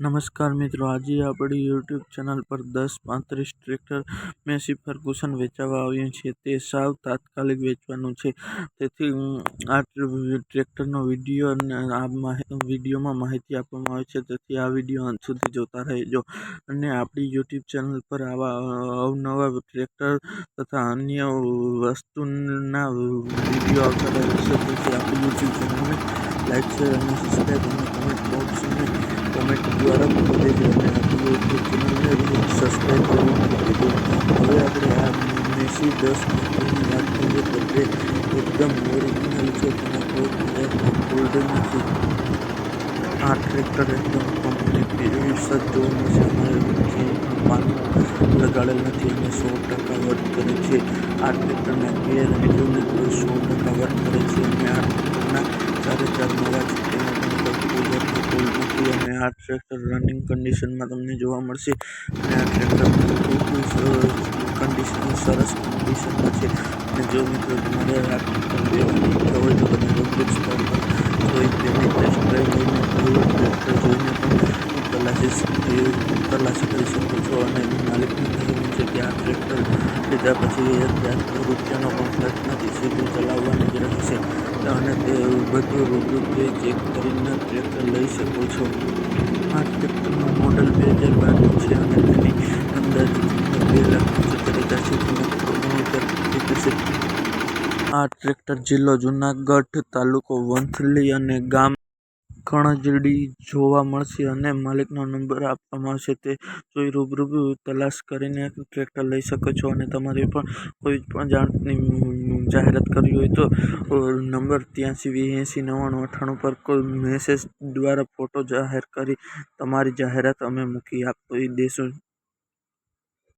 નમસ્કાર મિત્રો, આજે આપણી યુટ્યુબ ચેનલ પર દસ પાંત્રીસ ટ્રેક્ટર મેસી ફર્ગુસન વેચવા આવ્યું છે તે સાવ તાત્કાલિક વેચવાનું છે. તેથી આ ટ્રેક્ટરનો વીડિયો અને આ વિડીયોમાં માહિતી આપવામાં આવે છે. તેથી આ વીડિયો અંત સુધી જોતા રહેજો. અને આપણી યુટ્યુબ ચેનલ પર આવા અવનવા ટ્રેક્ટર તથા અન્ય વસ્તુના વીડિયો આવતા રહેશે તેથી આપણી યુટ્યુબ ચેનલને લાઈક શેર અને સબસ્ક્રાઈબ અને કમેન્ટ બોક્સ અને કોમેન્ટ દ્વારા મોકલી દેજો અને આપણી ચેનલને સબસ્ક્રાઈબ કરવું નથી દેજો હવે આપણે આ મેસી દસ મિનિટની વાત કરીએ તો એકદમ ઓરિજિનલ છે, તેના કોઈ ફોલ્ડ નથી. આ ટ્રેક્ટર એકદમ કંપની એવી જોવા મળશે અમારે પાનું લગાડેલ નથી. અને સો ટકા વર્ક કરે છે આ ટ્રેક્ટરના ગેર અને ટ્યુન સો ટકા વર્ક કરે છે. અને આ ટ્રેક્ટરના ચારે ચાર નવા છે તેમાં પણ કોઈ જાતનો ફોલ્ટ નથી અને આ ટ્રેક્ટર રનિંગ કન્ડિશનમાં તમને જોવા મળશે. અને આ ટ્રેક્ટર કન્ડિશન સરસ કન્ડિશનમાં છે. અને જો મિત્રો તમારે આ ટ્રેક્ટર લેવાની ઈચ્છા હોય તો તમે રોબોટ સ્ટોર પર જોઈ તેની ટેસ્ટ ડ્રાઈવ લઈને ટ્રેક્ટર જોઈને પણ તલાશી તલાશી કરી શકો છો. અને માલિકને કહેવું છે કે આ ટ્રેક્ટર લીધા પછી એક રૂપિયાનો પણ ખર્ચ નથી, સીધું ચલાવવાની જ રહેશે. અને તે બધું રૂબરૂ ચેક કરીને ટ્રેક્ટર લઈ શકો છો. આ ટ્રેક્ટરનું મોડલ બે હજાર બારનું છે અને તેની અંદાજિત બે લાખ પંચોતેર હજાર થશે આ ટ્રેક્ટર જિલ્લો જુનાગઢ તાલુકો વંથલી અને ગામ કણજડી જોવા મળશે અને માલિકનો નંબર આપવામાં આવશે. તે જોઈ રૂબરૂ તલાશ કરીને ટ્રેક્ટર લઈ શકો છો અને તમારે પણ કોઈ પણ જાણની જાહેરાત કરવી હોય તો નંબર ત્યાંસી વી એંસી નવ્વાણું અઠ્ઠાણું પર કોઈ મેસેજ દ્વારા ફોટો જાહેર કરી તમારી જાહેરાત અમે મૂકી આપી દઈશું